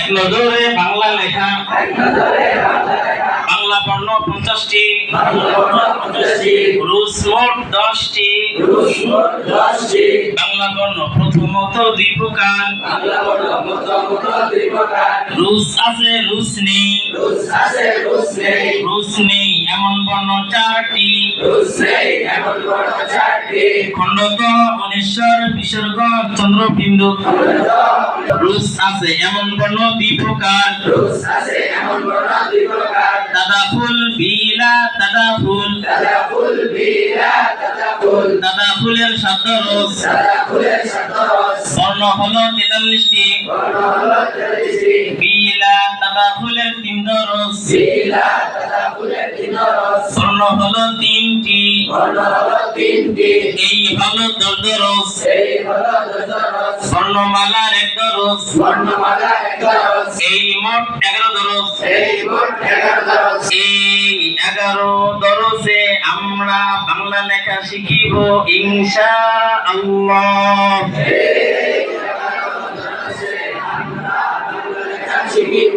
এক নজরে বাংলা লেখা। বাংলা বর্ণ পঞ্চাশটি। রুশ মোট দশটি। বাংলা বর্ণ প্রথমত দুই প্রকার। রুশ আছে রুশ নেই। রুশ নেই। এমন বর্ণ চারটি। খণ্ডক অনেশ্বর বিসর্গ চন্দ্রবিন্দু। রুশ আছে এমন বর্ণ দুই প্রকার। দাদা ফুল বিলা দাদা ফুল। দাদা ফুলের শব্দ রস। বর্ণ হলো তেতাল্লিশটি। বিলা দাদা ফুলের তিন রস। বর্ণ হলো তিনটি। এই হলো দর্দ রস বর্ণমালার এক রস বর্ণমালা এগারো এই মোট এগারো দরস এই এগারো দরসে আমরা বাংলা লেখা শিখিব ইনশা আল্লাহ শিখিব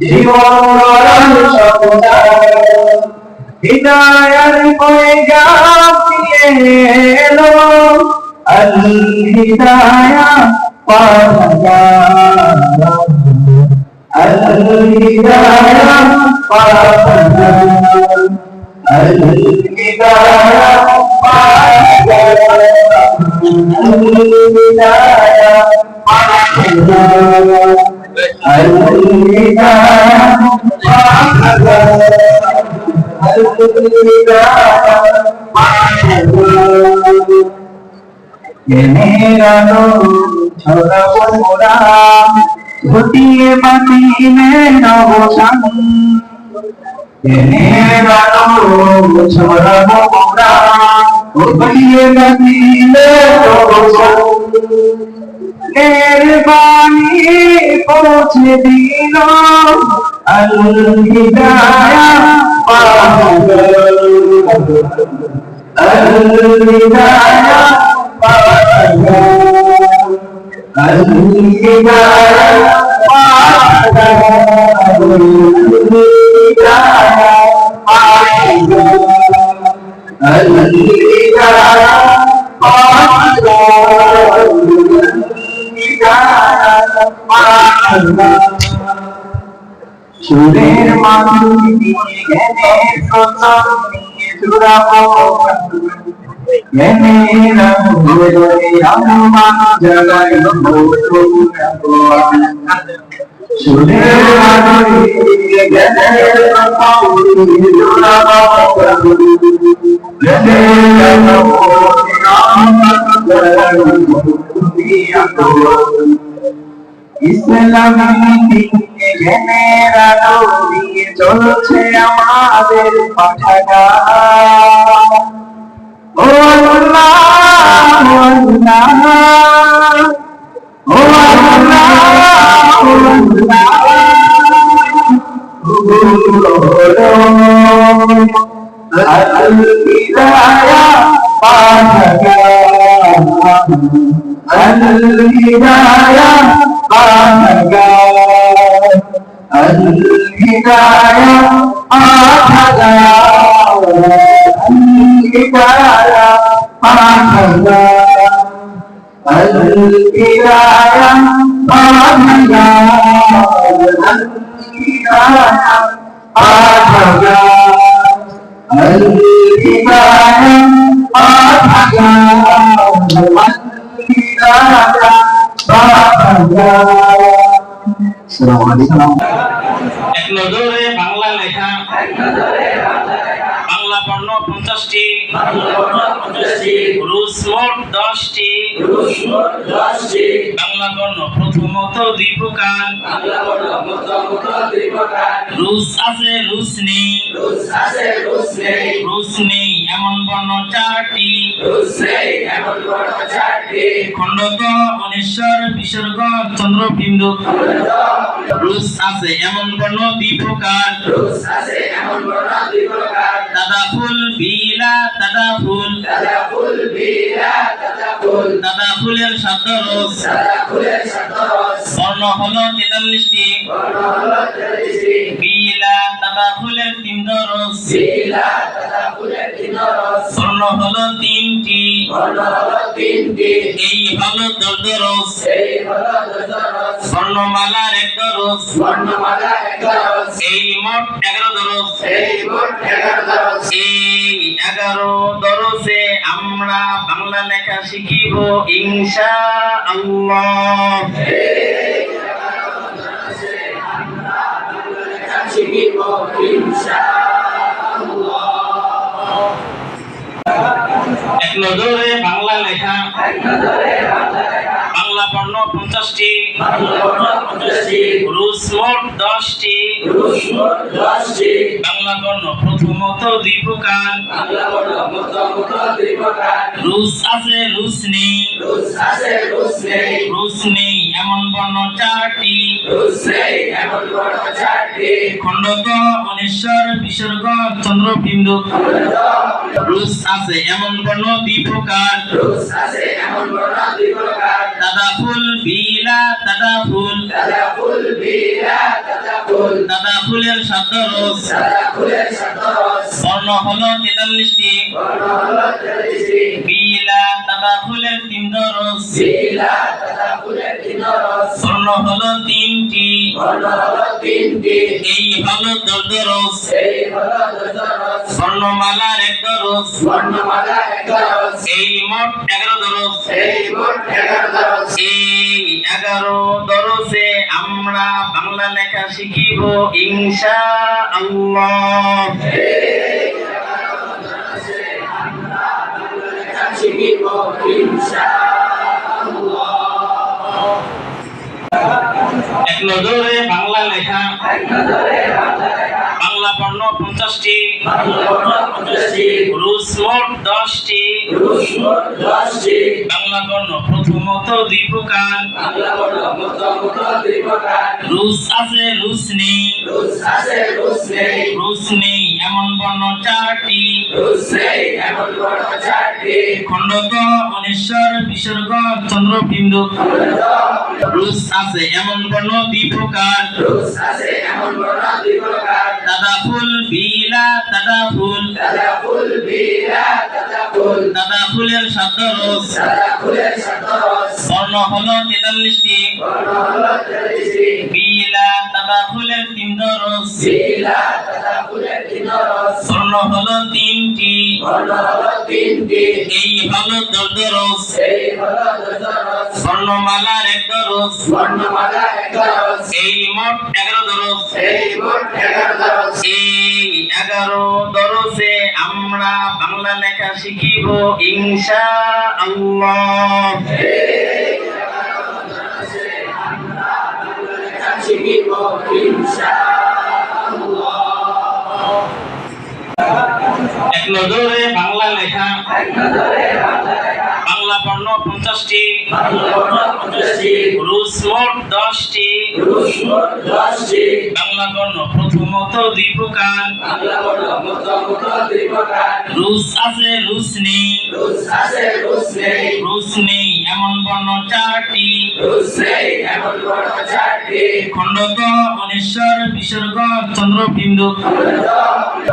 জীবন রণ সপনা হৃদয়ের বয়ে গাপিয়ে এলো আল হৃদয়া পাহা আল হৃদয়া পাহা আল হৃদয়া পাহা আল হৃদয়া পাহা ঘটিয়ে বাতিলে নবসান ছড়াবো মোরা ঘটিয়ে বাতিলে নবসান পৌঁছে দিল আল হিদায়া পাগল আল হিদায়া পাগল আল হিদায়া পাগল হিদায়া পাগল আল হিদায়া সুরের মাধুরী জ্ঞানের প্রচার ইসলাম জ্ঞানের আলো নিয়ে চলছে আমাদের পাঠাগার ও আল্লাহ الهداية آتها الهداية آتها الهداية آتها الهداية آتها الهداية آتها السلام عليكم এক নজরে বাংলা লেখা। বাংলা বর্ণ পঞ্চাশটি। বাংলা বর্ণ পঞ্চাশটি রুশ মোট দশটি। বাংলা বর্ণ প্রথমত দুই প্রকার রুশ আছে রুশ নেই। রুশ নেই। এমন বর্ণ চারটি। এমন বর্ণ চারটি। খণ্ডত অনেশ্বর বিসর্গ চন্দ্রবিন্দু। রুশ আছে এমন বর্ণ দুই প্রকার। আছে এমন বর্ণ দুই প্রকার। দাদা বিলা দাদা ফুল দাদা ফুল বিরা দাদা ফুল দাদা শব্দ রস দাদা ফুলের শতরস বর্ণ হলো তেতাল্লিশটি। বর্ণ হলো তেত্রিশটি বিলা দাদা ফুলের তিন রস বিলা দাদা ফুলের তিন রস বর্ণ হলো তিনটি। বর্ণ হলো তিনটি। এই হলো দর্দ রস এই হলো দশরস বর্ণমালার এক রস বর্ণমালা এগারস এই মোট এগারো দরস এই মোট এগারো দরস এই এগারো দরসে আমরা বাংলা লেখা শিখিব ইনশা আল্লাহ এক নজরে বাংলা লেখা। বাংলা বর্ণ পঞ্চাশটি বাংলা বর্ণ পঞ্চাশটি। রুশ মোট দশটি। বাংলা বর্ণ প্রথমত দুই প্রকার। রুশ আছে রুশ নেই। রুশ নেই, এমন বর্ণ চারটি। খণ্ডত অনেশ্বর, বিসর্গ, চন্দ্রবিন্দু। রুশ আছে এমন বর্ণ দুই প্রকার রুশ আছে, এমন বর্ণ দুই প্রকার। দাদা ফুল বিলা দাদা ফুল দাদা ফুল বিরা দাদা ফুল দাদা ফুলের শব্দ রস দাদা ফুলের শতরস বর্ণ হলো তেতাল্লিশটি। বর্ণ হলো তেত্রিশটি বিলা দাদা ফুলের তিন রস বিলা দাদা ফুলের তিন রস বর্ণ হলো তিনটি। বর্ণ হলো তিনটি। এই হলো দর্দ রস এই হলো দশরস বর্ণমালার এক রস বর্ণমালা এগারস এই এগারো দরস এগারো দরস আমরা বাংলা লেখা শিখিব ইনশা আল্লাহ এক নজরে বাংলা লেখা। বাংলা বর্ণ পঞ্চাশটি। দশটি দশটি। বাংলা বর্ণ প্রথমত দুই প্রকার। রুশ আছে রুশ নেই। রুশ নেই। এমন বর্ণ চারটি। এমন বর্ণ চারটি। অনেশ্বর বিসর্গ চন্দ্রবিন্দু। রুশ আছে এমন বর্ণ দুই প্রকার। রুশ আছে এমন বর্ণ দুই প্রকার। দাদা ফুল বিলা দাদা ফুল। দাদা ফুল বিরা দাদা ফুল। দাদা ফুলের শব্দ রস। দাদা ফুলের শতরস বর্ণ হলো তেতাল্লিশটি। বর্ণ হলো তেত্রিশটি বিলা দাদা ফুলের তিন রস। বিলা দাদা ফুলের তিন রস বর্ণ হলো তিনটি। এই হলো দর্দ রস এই হলো দশরস বর্ণমালার এক দরস এই মোট এগারো দরস এই এগারো দরসে আমরা বাংলা লেখা শিখিব ইনশা আল্লাহ শিখিব ইনশা এক নজরে বাংলা লেখা। এক নজরে পঞ্চাশটি বর্ণ পঞ্চাশটি। রুশ মোট দশটি। বাংলা বর্ণ প্রথমত দুই প্রকার। রুশ আছে, রুশ নেই। রুশ নেই, এমন বর্ণ চারটি। খণ্ডত অনেশ্বর, বিসর্গ, চন্দ্রবিন্দু।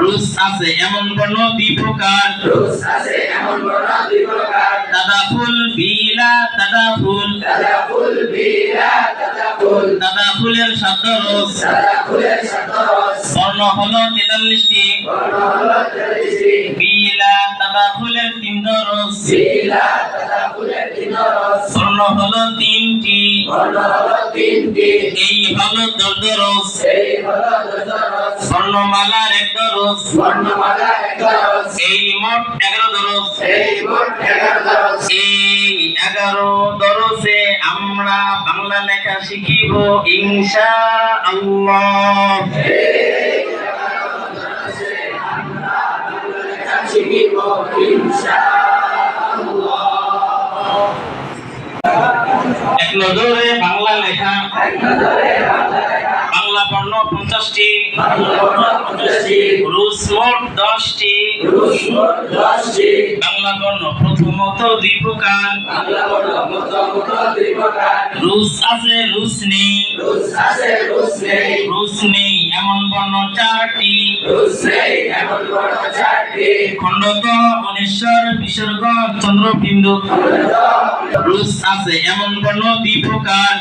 রুশ আছে এমন বর্ণ দুই প্রকার রুশ আছে, এমন বর্ণ দুই প্রকার। দাদা ফুল বিলা দাদা ফুল দাদা ফুল বিরা দাদা ফুল দাদা ফুলের শব্দ রস দাদা ফুলের শতরস বর্ণ হলো তেতাল্লিশটি। বর্ণ হলো তেত্রিশটি বিলা দাদা ফুলের তিন রস বিলা দাদা ফুলের তিন রস বর্ণ হলো তিনটি। বর্ণ হলো তিনটি। এই হলো দর্দ রস এই হলো দশরস বর্ণমালার এক দরস বর্ণমালা এগারো এই এগারো দরস আমরা বাংলা লেখা শিখিব ইনশা আল্লাহ এক নজরে বাংলা লেখা। বাংলা বর্ণ পঞ্চাশটি বাংলা বর্ণ পঞ্চাশটি। রুশ মোট দশটি। বাংলা বর্ণ প্রথমত দুই প্রকার। রুশ আছে রুশ নেই। রুশ নেই, এমন বর্ণ চারটি। খণ্ডত অনেশ্বর, বিসর্গ, চন্দ্রবিন্দু। রুশ আছে, এমন বর্ণ দুই প্রকার।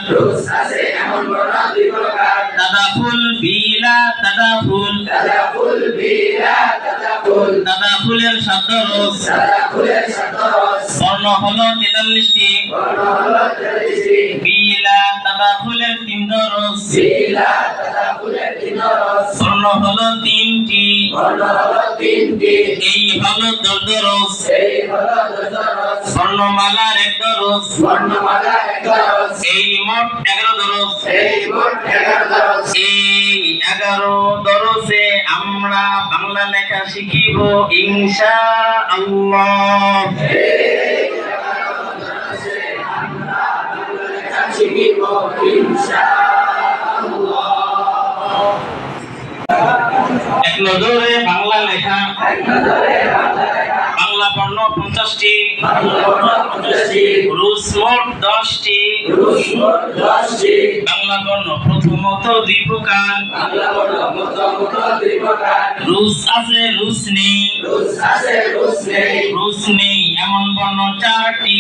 ফুল বিলা দাদা ফুল দাদা ফুল বিরা দাদা ফুল দাদা ফুলের শব্দ রস দাদা ফুলের শতরস বর্ণ হলো তেতাল্লিশটি। বর্ণ হলো তেত্রিশটি বিলা দাদা ফুলের তিন রস বিলা দাদা ফুলের তিনরস বর্ণ হলো তিনটি। বর্ণ হলো তিনটি। এই হলো দর্দ রস এই হলো দশরস বর্ণমালার এক রস বর্ণমালা এগারস এই মোট এগারো দরস এই মোট এগারো দরস এই এগারো দরসে আমরা বাংলা লেখা শিখিব ইনশা আল্লাহ এক নজরে বাংলা লেখা। বাংলা বর্ণ পঞ্চাশটি। বাংলা রুশ মোট দশটি। বাংলা বর্ণ প্রথমত দুই প্রকার। রুশ আছে রুশ নেই। রুশ নেই। এমন বর্ণ চারটি।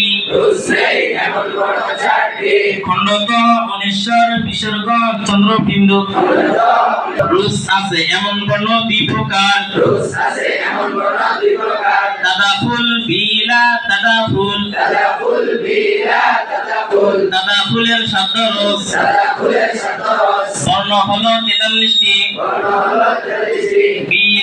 খণ্ডত অনেশ্বর বিসর্গ চন্দ্রবিন্দু। রুশ আছে এমন বর্ণ দুই প্রকার। আছে এমন বর্ণ দুই প্রকার। তদাফুল বিলা তদাফুল। তদাফুল বিলা তদাফুল। তদাফুলের শব্দ রস তদাফুলের শব্দ রস বর্ণ হলো 43টি বর্ণ হলো 43টি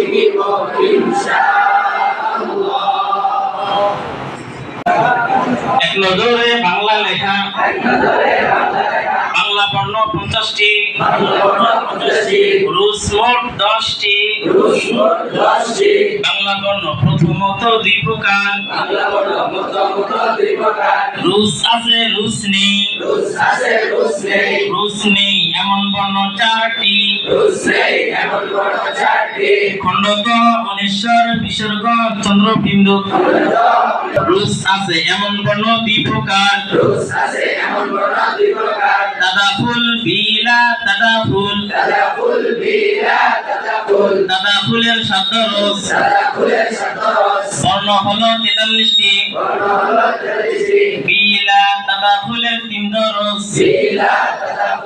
শিখিব ইনশা এক নজরে বাংলা লেখা। বাংলা বর্ণ পঞ্চাশটি। রুশ মোট দশটি। বাংলা বর্ণ প্রথমত দুই প্রকার। রুশ আছে রুশ নেই। রুশ নেই। এমন বর্ণ চারটি। এমন বর্ণ চারটি। অনেশ্বর বিসর্গ চন্দ্রবিন্দু। রুশ আছে এমন বর্ণ দুই প্রকার। রুশ আছে এমন বর্ণ দুই প্রকার। দাদা ফুল বিলা দাদা ফুল। দাদা ফুল বিরা দাদা ফুল। দাদা ফুলের শব্দ রস। দাদা ফুলের শতরস বর্ণ হলো তেতাল্লিশটি। বর্ণ হলো তেত্রিশটি বিলা দাদা ফুলের তিন রস। বিলা